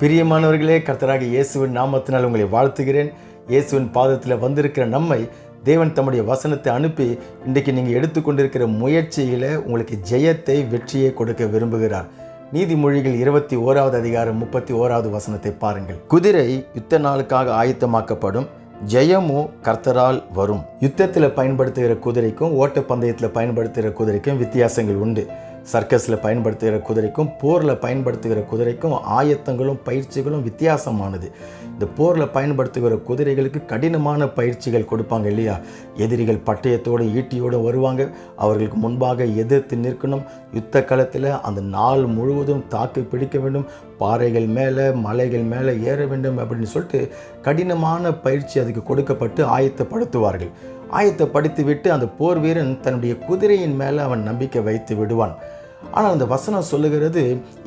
பிரியமானவர்களே கர்த்தராக இயேசுவின் நாமத்தினால் உங்களை வாழ்த்துகிறேன். இயேசுவின் பாதத்தில் வந்திருக்கிற நம்மை தேவன் தம்முடைய வசனத்தை அனுப்பி இன்றைக்கு நீங்கள் எடுத்துக்கொண்டிருக்கிற முயற்சியில் உங்களுக்கு ஜெயத்தை வெற்றியை கொடுக்க விரும்புகிறார். நீதிமொழிகள் இருபத்தி ஓராவது அதிகாரம் முப்பத்தி ஓராவது வசனத்தை பாருங்கள். குதிரை யுத்த நாளுக்காக ஆயத்தமாக்கப்படும் ஜெயமும் கர்த்தரால் வரும். யுத்தத்தில் பயன்படுத்துகிற குதிரைக்கும் ஓட்டப்பந்தயத்தில் பயன்படுத்துகிற குதிரைக்கும் வித்தியாசங்கள் உண்டு. சர்க்கஸில் பயன்படுத்துகிற குதிரைக்கும் போரில் பயன்படுத்துகிற குதிரைக்கும் ஆயத்தங்களும் பயிற்சிகளும் வித்தியாசமானது. இந்த போரில் பயன்படுத்துகிற குதிரைகளுக்கு கடினமான பயிற்சிகள் கொடுப்பாங்க இல்லையா? எதிரிகள் பட்டயத்தோடு ஈட்டியோடு வருவாங்க. அவர்களுக்கு முன்பாக எதிர்த்து நிற்கணும். யுத்த காலத்தில் அந்த நாள் முழுவதும் தாக்கு பிடிக்க வேண்டும். பாறைகள் மேலே மலைகள் மேலே ஏற வேண்டும் அப்படின்னு சொல்லிட்டு கடினமான பயிற்சி அதுக்கு கொடுக்கப்பட்டு ஆயத்தப்படுத்துவார்கள். ஆயத்தப்படுத்தி விட்டு அந்த போர் வீரன் தன்னுடைய குதிரையின் மேலே அவன் நம்பிக்கை வைத்து விடுவான். ஆனால் அந்த வசனம் சொல்லுகிறது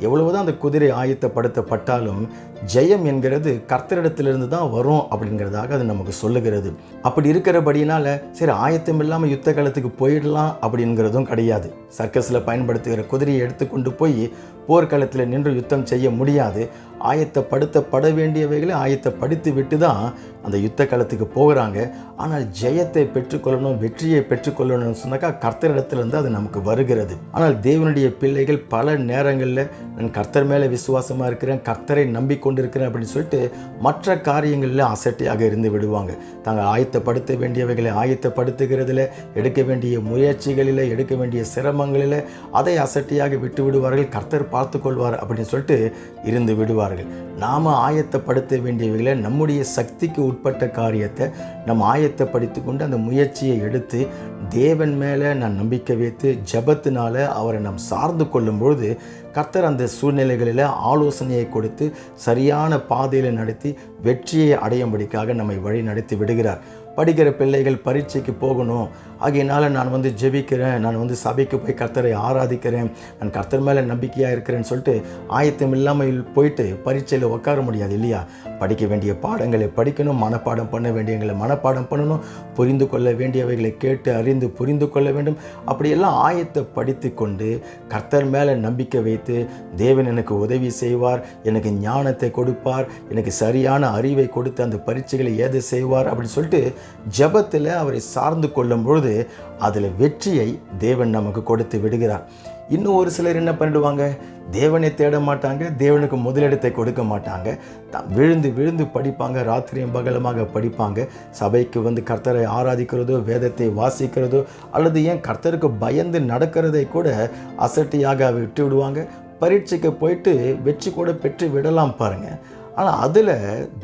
எவ்வளவுதான் அந்த குதிரை ஆயத்தப்படுத்தப்பட்டாலும் ஜெயம் என்கிறது கர்த்தரிடத்திலிருந்து தான் வரும் அப்படிங்கிறதாக அது நமக்கு சொல்லுகிறது. அப்படி இருக்கிறபடினால சரி ஆயத்தம் இல்லாமல் யுத்த காலத்துக்கு போயிடலாம் அப்படிங்கிறதும் கிடையாது. சர்க்கஸில் பயன்படுத்துகிற குதிரையை எடுத்துக்கொண்டு போய் போர்க்களத்தில் நின்று யுத்தம் செய்ய முடியாது. ஆயத்தப்படுத்தப்பட வேண்டியவைகளை ஆயத்தப்படுத்தி விட்டு தான் அந்த யுத்த காலத்துக்கு போகிறாங்க. ஆனால் ஜெயத்தை பெற்றுக்கொள்ளணும் வெற்றியை பெற்றுக்கொள்ளணும்னு சொன்னாக்கா கர்த்தரிடத்திலிருந்து அது நமக்கு வருகிறது. ஆனால் தேவனுடைய பிள்ளைகள் பல நேரங்களில் நான் கர்த்தர் மேலே விசுவாசமாக இருக்கிறேன் கர்த்தரை நம்பிக்கொண்டிருக்கிறேன் அப்படின்னு சொல்லிட்டு மற்ற காரியங்களில் அசட்டையாக இருந்து விடுவாங்க. தாங்கள் ஆயத்தப்படுத்த வேண்டியவைகளை ஆயத்தப்படுத்துகிறதுல எடுக்க வேண்டிய முயற்சிகளில் எடுக்க வேண்டிய சிரமங்களில் அதை அசட்டையாக விட்டு விடுவார்கள் கர்த்தர் பார்த்துக்கொள்வார் அப்படின்னு சொல்லிட்டு இருந்து விடுவார்கள் நாம் ஆயத்தப்படுத்த வேண்டியவைகளை நம்முடைய சக்திக்கு உட்பட்ட காரியத்தை நம்ம ஆயத்தப்படுத்தி கொண்டு அந்த முயற்சியை எடுத்து தேவன் மேலே நான் நம்பிக்கை வைத்து ஜபத்தினால அவரை நாம் சார்ந்து கொள்ளும்பொழுது கர்த்தர் அந்த சூழ்நிலைகளில் ஆலோசனையை கொடுத்து சரியான பாதையில் நடத்தி வெற்றியை அடையும்படிக்காக நம்மை வழி நடத்தி விடுகிறார். படிக்கிற பிள்ளைகள் பரீட்சைக்கு போகணும். ஆகையினால் நான் வந்து ஜெபிக்கிறேன். நான் வந்து சபைக்கு போய் கர்த்தரை ஆராதிக்கிறேன். நான் கர்த்தர் மேலே நம்பிக்கையாக இருக்கிறேன்னு சொல்லிட்டு ஆயத்தம் இல்லாமல் போயிட்டு பரீட்சையில் உட்கார முடியாது இல்லையா? படிக்க வேண்டிய பாடங்களை படிக்கணும். மனப்பாடம் பண்ண வேண்டியங்களை மனப்பாடம் பண்ணணும். புரிந்து கொள்ள வேண்டியவைகளை கேட்டு அறிந்து புரிந்து கொள்ள வேண்டும். அப்படியெல்லாம் ஆயத்தப்படுத்தி கொண்டு கர்த்தர் மேலே நம்பிக்கை வைத்து தேவன் எனக்கு உதவி செய்வார். எனக்கு ஞானத்தை கொடுப்பார். எனக்கு சரியான அறிவை கொடுத்து அந்த பரீட்சைகளை ஏது செய்வார் அப்படின்னு சொல்லிட்டு ஜபத்தில் அவரை சார்ந்து கொள்ளும் பொழுது அதில் வெற்றியை தேவன் நமக்கு கொடுத்து விடுகிறார். இன்னும் ஒரு சிலர் என்ன பண்ணிடுவாங்க? தேவனை தேட மாட்டாங்க தேவனுக்கு முதலிடத்தை கொடுக்க மாட்டாங்க. த விழுந்து விழுந்து படிப்பாங்க ராத்திரியும் பகலமாக படிப்பாங்க. சபைக்கு வந்து கர்த்தரை ஆராதிக்கிறதோ வேதத்தை வாசிக்கிறதோ அல்லது ஏன் கர்த்தருக்கு பயந்து நடக்கிறதை கூட அசட்டியாக விட்டு விடுவாங்க பரீட்சைக்கு போயிட்டு வெற்றி கூட பெற்று விடலாம் பாருங்கள் ஆனால் அதில்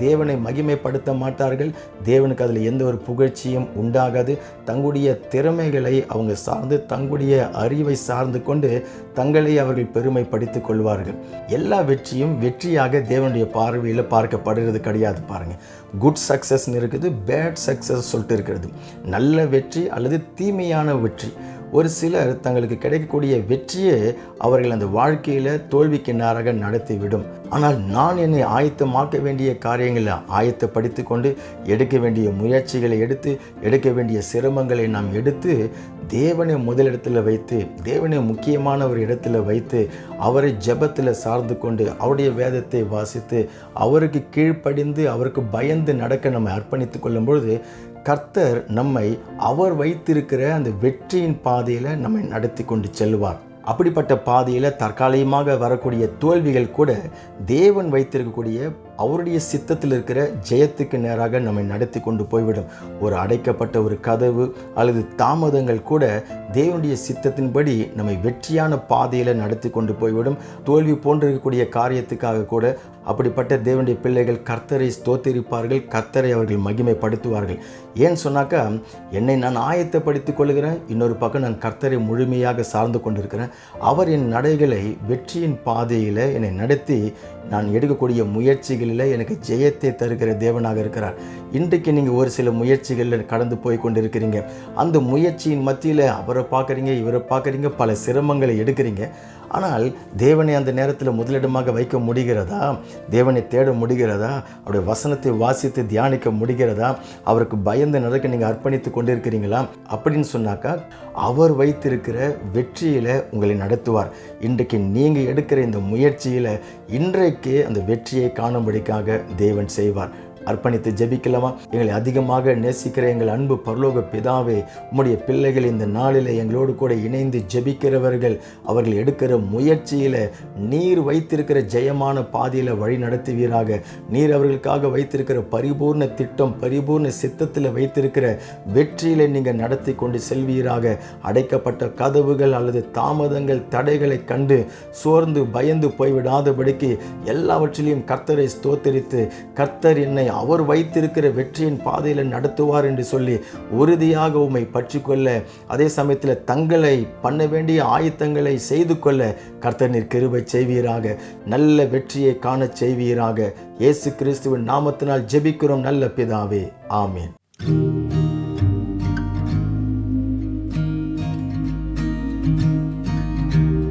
தேவனை மகிமைப்படுத்த மாட்டார்கள். தேவனுக்கு அதில் எந்த ஒரு புகழ்ச்சியும் உண்டாகாது. தங்களுடைய திறமைகளை அவங்க சார்ந்து தங்களுடைய அறிவை சார்ந்து கொண்டு தங்களை அவர்கள் பெருமைப்படுத்திக் கொள்வார்கள். எல்லா வெற்றியும் வெற்றியாக தேவனுடைய பார்வையில் பார்க்கப்படுகிறது கிடையாது பாருங்கள் குட் சக்ஸஸ்ன்னு இருக்குது பேட் சக்ஸஸ் சொல்லிட்டு இருக்கிறது. நல்ல வெற்றி அல்லது தீமையான வெற்றி. ஒரு சிலர் தங்களுக்கு கிடைக்கக்கூடிய வெற்றியே அவர்கள் அந்த வாழ்க்கையில் தோல்விக்கு நேராக நடத்திவிடும். ஆனால் நான் என்னை ஆயத்தமாக்க வேண்டிய காரியங்களை ஆயத்தப்படுத்தி கொண்டு எடுக்க வேண்டிய முயற்சிகளை எடுத்து எடுக்க வேண்டிய சிரமங்களை நாம் எடுத்து தேவனை முதலிடத்தில் வைத்து தேவனை முக்கியமான ஒரு இடத்துல வைத்து அவரை ஜெபத்தில் சார்ந்து கொண்டு அவருடைய வேதத்தை வாசித்து அவருக்கு கீழ்ப்படிந்து அவருக்கு பயந்து நடக்க நம்ம அர்ப்பணித்து கொள்ளும் பொழுது கர்த்தர் நம்மை அவர் வைத்திருக்கிற அந்த வெற்றியின் பாதையில் நம்மை நடத்தி கொண்டு செல்வார். அப்படிப்பட்ட பாதையில் தற்காலிகமாக வரக்கூடிய தோல்விகள் கூட தேவன் வைத்திருக்கக்கூடிய அவருடைய சித்தத்தில் இருக்கிற ஜெயத்துக்கு நேராக நம்மை நடத்தி கொண்டு போய்விடும். ஒரு அடைக்கப்பட்ட ஒரு கதவு அல்லது தாமதங்கள் கூட தேவனுடைய சித்தத்தின்படி நம்மை வெற்றியான பாதையில் நடத்தி கொண்டு போய்விடும். தோல்வி போன்றிருக்கக்கூடிய காரியத்துக்காக கூட அப்படிப்பட்ட தேவனுடைய பிள்ளைகள் கர்த்தரை ஸ்தோத்திரிப்பார்கள் கர்த்தரை அவர்கள் மகிமைப்படுத்துவார்கள். ஏன் சொன்னாக்கா என்னை நான் ஆயத்தப்படுத்திக் கொள்கிறேன் இன்னொரு பக்கம் நான் கர்த்தரை முழுமையாக சார்ந்து கொண்டிருக்கிறேன். அவர் என் நடைகளை வெற்றியின் பாதையில் என்னை நடத்தி நான் எடுக்கக்கூடிய முயற்சிகள் முயற்சிகளில் எனக்கு ஜெயத்தை தருகிற தேவனாக இருக்கிறார். இன்றைக்கு நீங்கள் ஒரு சில முயற்சிகளில் கடந்து போய் கொண்டிருக்கிறீங்க. அந்த முயற்சியின் மத்தியில் அவரை பார்க்குறீங்க இவரை பார்க்குறீங்க பல சிரமங்களை எடுக்கிறீங்க. ஆனால் தேவனை அந்த நேரத்தில் முதலிடமாக வைக்க முடிகிறதா? தேவனை தேட முடிகிறதா? அவருடைய வசனத்தை வாசித்து தியானிக்க முடிகிறதா? அவருக்கு பயந்து நடக்க நீங்கள் அர்ப்பணித்து கொண்டிருக்கிறீங்களா? அப்படின்னு சொன்னாக்கா அவர் வைத்திருக்கிற வெற்றியில் உங்களை நடத்துவார். இன்றைக்கு நீங்கள் எடுக்கிற இந்த முயற்சியில் இன்றைக்கு அந்த வெற்றியை காணும்படிக்காக தேவன் செய்வார். அர்ப்பணித்து ஜெபிக்கலாமா? எங்களை அதிகமாக நேசிக்கிற எங்கள் அன்பு பரலோக பிதாவே உம்முடைய பிள்ளைகள் இந்த நாளில் எங்களோடு கூட இணைந்து ஜெபிக்கிறவர்கள் அவர்கள் எடுக்கிற முயற்சியில் நீர் வைத்திருக்கிற ஜெயமான பாதையில் வழி நடத்துவீராக. நீர் அவர்களுக்காக வைத்திருக்கிற பரிபூர்ண திட்டம் பரிபூர்ண சித்தத்தில் வைத்திருக்கிற வெற்றியில் நீங்கள் நடத்தி கொண்டு செல்வீராக. அடைக்கப்பட்ட கதவுகள் அல்லது தாமதங்கள் தடைகளை கண்டு சோர்ந்து பயந்து போய்விடாதபடிக்கு எல்லாவற்றிலையும் கர்த்தரை ஸ்தோத்தரித்து கர்த்தர் என்னை அவர் வைத்திருக்கிற வெற்றியின் பாதையில் நடத்துவார் என்று சொல்லி உறுதியாக உம்மை பற்றி கொள்ள அதே சமயத்தில் தங்களை பண்ண வேண்டிய ஆயத்தங்களை செய்து கொள்ள கர்த்தனீர் கிருபை செய்வீராக. நல்ல வெற்றியை காணச் செய்வீராக. இயேசு கிறிஸ்துவின் நாமத்தினால் ஜெபிக்கிறோம் நல்ல பிதாவே. ஆமீன்.